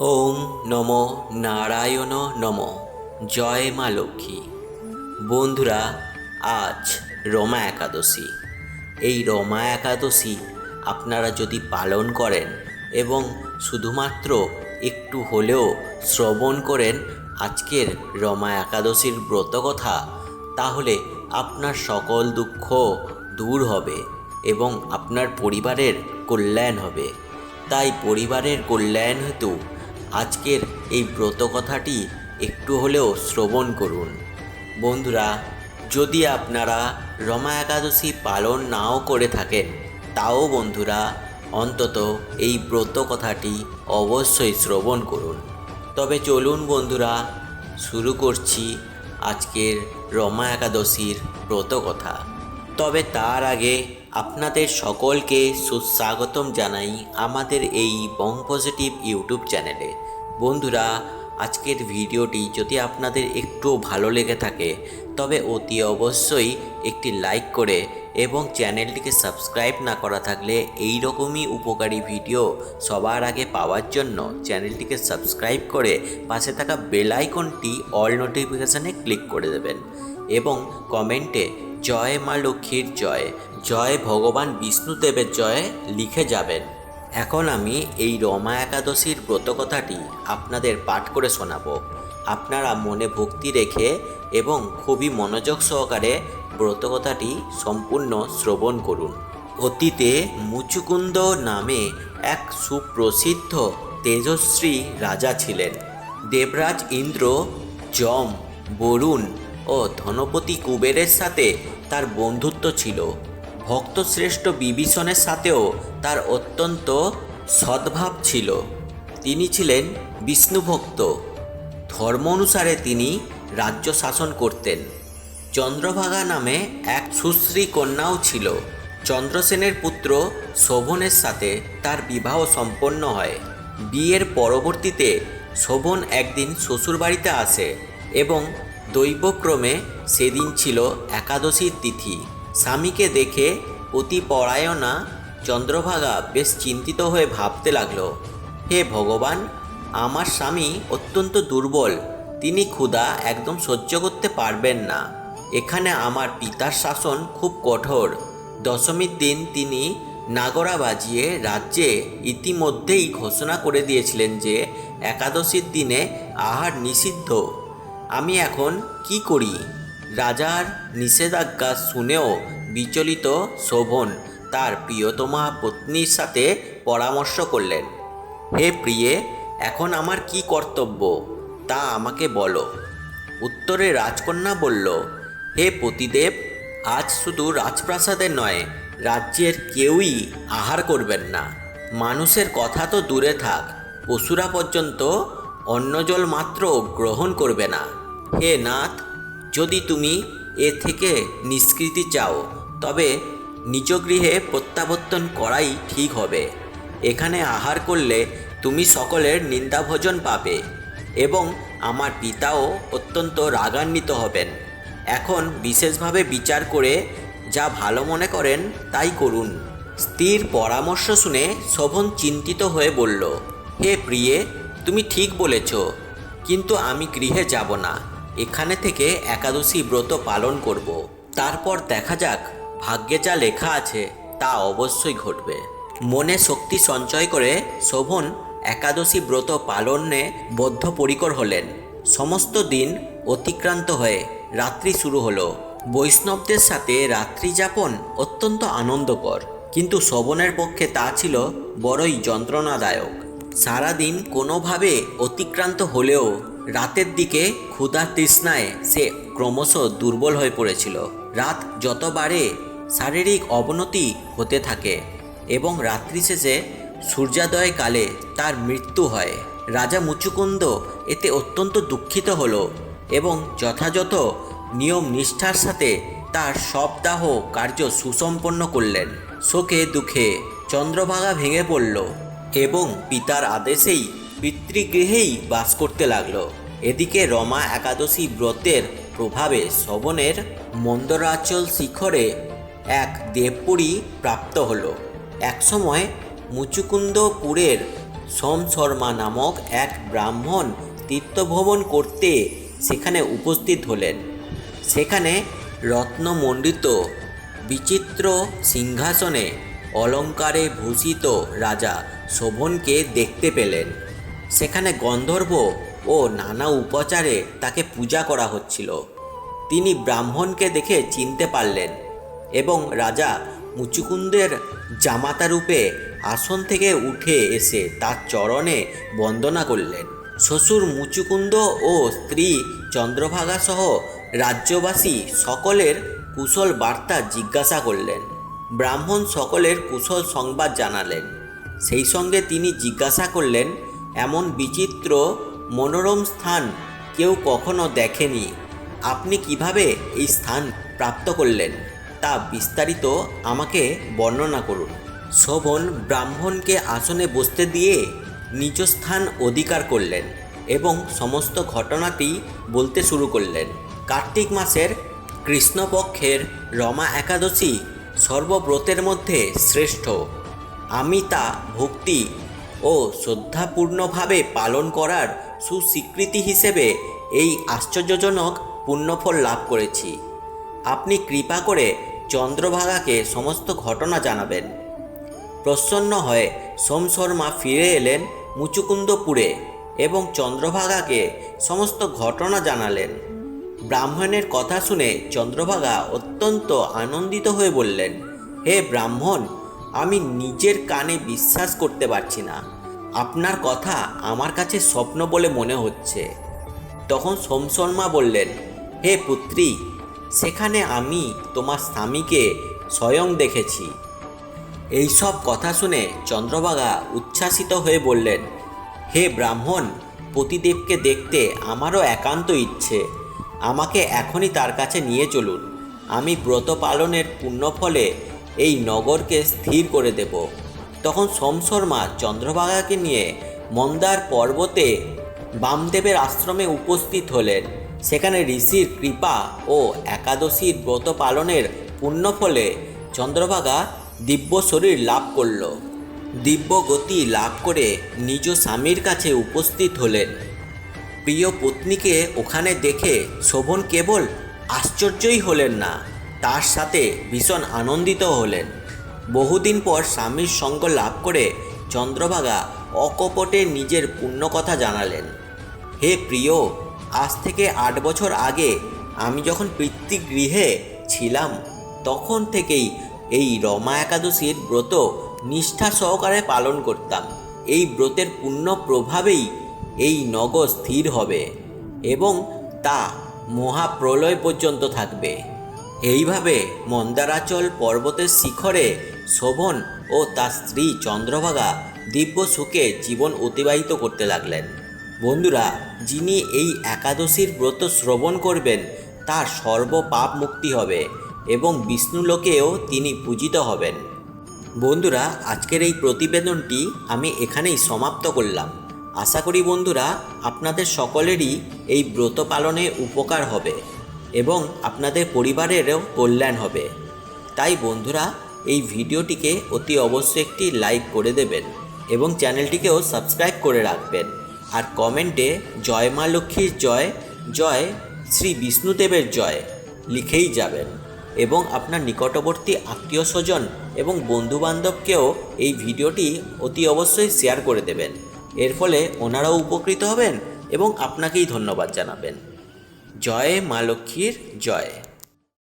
ওম নম নারায়ণ নম। জয় মা লক্ষ্মী। বন্ধুরা, আজ রমা একাদশী। এই রমা একাদশী আপনারা যদি পালন করেন এবং শুধুমাত্র একটু হলেও শ্রবণ করেন আজকের রমা একাদশীর ব্রত কথা, তাহলে আপনার সকল দুঃখ দূর হবে এবং আপনার পরিবারের কল্যাণ হবে। তাই পরিবারের কল্যাণ হেতু আজকের এই ব্রত কথাটি একটু হলেও শ্রবণ করুন। বন্ধুরা, যদি আপনারা রমা একাদশী পালন নাও করে থাকেন, তাও বন্ধুরা, অন্তত এই ব্রত কথাটি অবশ্যই শ্রবণ করুন। তবে চলুন বন্ধুরা, শুরু করছি আজকের রমা একাদশীর ব্রত কথা তবে তার আগে আপনাদের সকলকে সুস্বাগতম জানাই আমাদের এই বং পজিটিভ ইউটিউব চ্যানেলে। বন্ধুরা, আজকের ভিডিওটি যদি আপনাদের একটু ভালো লেগে থাকে, তবে অতি অবশ্যই একটি লাইক করে এবং চ্যানেলটিকে সাবস্ক্রাইব না করা থাকলে এই রকমই উপকারী ভিডিও সবার আগে পাওয়ার জন্য চ্যানেলটিকে সাবস্ক্রাইব করে পাশে থাকা বেল আইকনটি অল নোটিফিকেশানে ক্লিক করে দেবেন এবং কমেন্টে জয় মা লক্ষ্মীর জয় জয় ভগবান বিষ্ণুদেবের জয় লিখে যাবেন। এখন আমি এই রমা একাদশীর ব্রতকথাটি আপনাদের পাঠ করে শোনাবো। আপনারা মনে ভক্তি রেখে এবং খুবই মনোযোগ সহকারে ব্রতকথাটি সম্পূর্ণ শ্রবণ করুন। অতীতে মুচুকুন্দ নামে এক সুপ্রসিদ্ধ তেজস্বী রাজা ছিলেন। দেবরাজ ইন্দ্র, যম, বরুণ ও ধনপতি কুবেরের সাথে তার বন্ধুত্ব ছিল। ভক্তশ্রেষ্ঠ বিভীষণের সাথেও তার অত্যন্ত সদ্ভাব ছিল। তিনি ছিলেন বিষ্ণুভক্ত। ধর্ম অনুসারে তিনি রাজ্য শাসন করতেন। চন্দ্রভাগা নামে এক সুশ্রী কন্যাও ছিল। চন্দ্রসেনের পুত্র শোভনের সাথে তার বিবাহ সম্পন্ন হয়। বিয়ের পরবর্তীতে শোভন একদিন শ্বশুরবাড়িতে আসে এবং দৈবক্রমে সেদিন ছিল একাদশীর তিথি। স্বামীকে দেখে পতিপরায়ণা চন্দ্রভাগা বেশ চিন্তিত হয়ে ভাবতে লাগল, হে ভগবান, আমার স্বামী অত্যন্ত দুর্বল, তিনি ক্ষুধা একদম সহ্য করতে পারবেন না। এখানে আমার পিতার শাসন খুব কঠোর। দশমীর দিন তিনি নাগরা বাজিয়ে রাজ্যে ইতিমধ্যেই ঘোষণা করে দিয়েছিলেন যে, একাদশীর দিনে আহার নিষিদ্ধ। আমি এখন কি করি? রাজার নিষেধাজ্ঞা শুনেও বিচলিত শোভন তার প্রিয়তমা পত্নীর সাথে পরামর্শ করলেন। হে প্রিয়ে, এখন আমার কি কর্তব্য? তা আমাকে বলো। উত্তরে রাজকন্যা বলল, হে পতিদেব, আজ শুধু রাজপ্রাসাদে নয়, রাজ্যের কেউই আহার করবেন না। মানুষের কথা তো দূরে থাক, পশুরা পর্যন্ত অন্ন জল মাত্র গ্রহণ করবে না। হে নাথ, যদি তুমি এ থেকে নিষ্কৃতি চাও, তবে নিজ গৃহে প্রত্যাবর্তন করাই ঠিক হবে। এখানে আহার করলে তুমি সকলের নিন্দাভোজন পাবে এবং আমার পিতাও অত্যন্ত রাগান্বিত হবেন। এখন বিশেষভাবে বিচার করে যা ভালো মনে করেন তাই করুন। স্ত্রীর পরামর্শ শুনে শোভন চিন্তিত হয়ে বলল, হে প্রিয়ে, তুমি ঠিক বলেছ, কিন্তু আমি গৃহে যাব না। এখানে থেকে একাদশী ব্রত পালন করব। তারপর দেখা যাক, ভাগ্যে যা লেখা আছে তা অবশ্যই ঘটবে। মনে শক্তি সঞ্চয় করে শোভন একাদশী ব্রত পালনে বদ্ধপরিকর হলেন। সমস্ত দিন অতিক্রান্ত হয়ে রাত্রি শুরু হলো। বৈষ্ণবদের সাথে রাত্রি যাপন অত্যন্ত আনন্দকর। কিন্তু শোভনের পক্ষে তা ছিল বড়ই যন্ত্রণাদায়ক। সারাদিন কোনোভাবে অতিক্রান্ত হলেও রাতের দিকে ক্ষুধা তৃষ্ণায় সে ক্রমশ দুর্বল হয়ে পড়েছিল। রাত যত বাড়ে শারীরিক অবনতি হতে থাকে এবং রাত্রি শেষে সূর্যোদয় কালে তার মৃত্যু হয়। রাজা মুচুকুন্দ এতে অত্যন্ত দুঃখিত হল এবং যথাযথ নিয়ম নিষ্ঠার সাথে তার সবদাহ কার্য সুসম্পন্ন করলেন। শোকে দুঃখে চন্দ্রভাগা ভেঙে পড়ল এবং পিতার আদেশেই পিতৃগৃহেই বাস করতে লাগল। এদিকে রমা একাদশী ব্রতের প্রভাবে শবনের মন্দরাচল শিখরে এক দেবপুরী প্রাপ্ত হলো। একসময় মুচুকুন্দপুরের সোম শর্মা নামক এক ব্রাহ্মণ তীর্থভ্রমণ করতে সেখানে উপস্থিত হলেন। সেখানে রত্নমণ্ডিত বিচিত্র সিংহাসনে অলঙ্কারে ভূষিত রাজা শোভনকে দেখতে পেলেন। সেখানে গন্ধর্ব ও নানা উপচারে তাকে পূজা করা হচ্ছিল। তিনি ব্রাহ্মণকে দেখে চিনতে পারলেন এবং রাজা মুচুকুন্দের জামাতা রূপে আসন থেকে উঠে এসে তার চরণে বন্দনা করলেন। শ্বশুর মুচুকুন্দ ও স্ত্রী চন্দ্রভাগা সহ রাজ্যবাসী সকলের কুশল বার্তা জিজ্ঞাসা করলেন। ব্রাহ্মণ সকলের কুশল সংবাদ জানালেন। সেই সঙ্গে তিনি জিজ্ঞাসা করলেন এমন বিচিত্র মনোরম স্থান কেউ কখনো দেখেনি। আপনি কীভাবে এই স্থান প্রাপ্ত করলেন, তা বিস্তারিত আমাকে বর্ণনা করুন। শোভন ব্রাহ্মণকে আসনে বসতে দিয়ে নিজ স্থান অধিকার করলেন এবং সমস্ত ঘটনাটি বলতে শুরু করলেন। কার্তিক মাসের কৃষ্ণপক্ষের রমা একাদশী সর্বব্রতের মধ্যে শ্রেষ্ঠ। আমি তা ভক্তি ও শ্রদ্ধাপূর্ণভাবে পালন করার সুস্বীকৃতি হিসেবে এই আশ্চর্যজনক পুণ্যফল লাভ করেছি। আপনি কৃপা করে চন্দ্রভাগাকে সমস্ত ঘটনা জানাবেন। প্রসন্ন হয়ে সোম শর্মা ফিরে এলেন মুচুকুন্দপুরে এবং চন্দ্রভাগাকে সমস্ত ঘটনা জানালেন। ব্রাহ্মণের কথা শুনে চন্দ্রভাগা অত্যন্ত আনন্দিত হয়ে বললেন, হে ব্রাহ্মণ আমি নিজের কানে বিশ্বাস করতে পারছি না। আপনার কথা আমার কাছে স্বপ্ন বলে মনে হচ্ছে। তখন সোম শর্মা বললেন, হে পুত্রী, সেখানে আমি তোমার স্বামীকে স্বয়ং দেখেছি। এইসব কথা শুনে চন্দ্রভাগা উচ্ছ্বাসিত হয়ে বললেন, হে ব্রাহ্মণ, পতিদেবকে দেখতে আমারও একান্ত ইচ্ছে। আমাকে এখনই তার কাছে নিয়ে চলুন। আমি ব্রত পালনের পুণ্যফলে এই নগরকে স্থির করে দেব। তখন সোমশর্মা চন্দ্রভাগাকে নিয়ে মন্দার পর্বতে বামদেবের আশ্রমে উপস্থিত হলেন। সেখানে ঋষির কৃপা ও একাদশীর ব্রত পালনের পুণ্যফলে চন্দ্রভাগা দিব্য শরীর লাভ করল। দিব্য গতি লাভ করে নিজ স্বামীর কাছে উপস্থিত হলেন। প্রিয় পত্নীকে ওখানে দেখে শোভন কেবল আশ্চর্যই হলেন না। তার সাথে ভীষণ আনন্দিত হলেন। বহুদিন পর স্বামীর সঙ্গ লাভ করে চন্দ্রভাগা অকপটে নিজের পুণ্যকথা জানালেন। হে প্রিয়, আজ থেকে আট বছর আগে আমি যখন পিতৃগৃহে ছিলাম, তখন থেকেই এই রমা একাদশীর ব্রত নিষ্ঠা সহকারে পালন করতাম। এই ব্রতের পুণ্য প্রভাবেই এই নগর স্থির হবে এবং তা মহাপ্রলয় পর্যন্ত থাকবে। এইভাবে মন্দারাচল পর্বতের শিখরে শোভন ও তার স্ত্রী চন্দ্রভাগা দিব্য সুখে জীবন অতিবাহিত করতে লাগলেন। বন্ধুরা, যিনি এই একাদশীর ব্রত শ্রবণ করবেন, তার সর্ব পাপ মুক্তি হবে এবং বিষ্ণুলোকেও তিনি পূজিত হবেন। বন্ধুরা, আজকের এই প্রতিবেদনটি আমি এখানেই সমাপ্ত করলাম। আশা করি বন্ধুরা, আপনাদের সকলেরই এই ব্রত পালনে উপকার হবে। এবং আপনাদের পরিবারেরও কল্যাণ হবে। তাই বন্ধুরা, এই ভিডিওটিকে অতি অবশ্যই একটি লাইক করে দেবেন এবং চ্যানেলটিকেও সাবস্ক্রাইব করে রাখবেন। আর কমেন্টে জয় মা লক্ষ্মীর জয় জয় শ্রী বিষ্ণুদেবের জয় লিখেই যাবেন এবং আপনার নিকটবর্তী আত্মীয় স্বজন এবং বন্ধুবান্ধবকেও এই ভিডিওটি অতি অবশ্যই শেয়ার করে দেবেন। এর ফলে ওনারাও উপকৃত হবেন এবং আপনাকেই ধন্যবাদ জানাবেন। জয় মা লক্ষ্মীর জয়।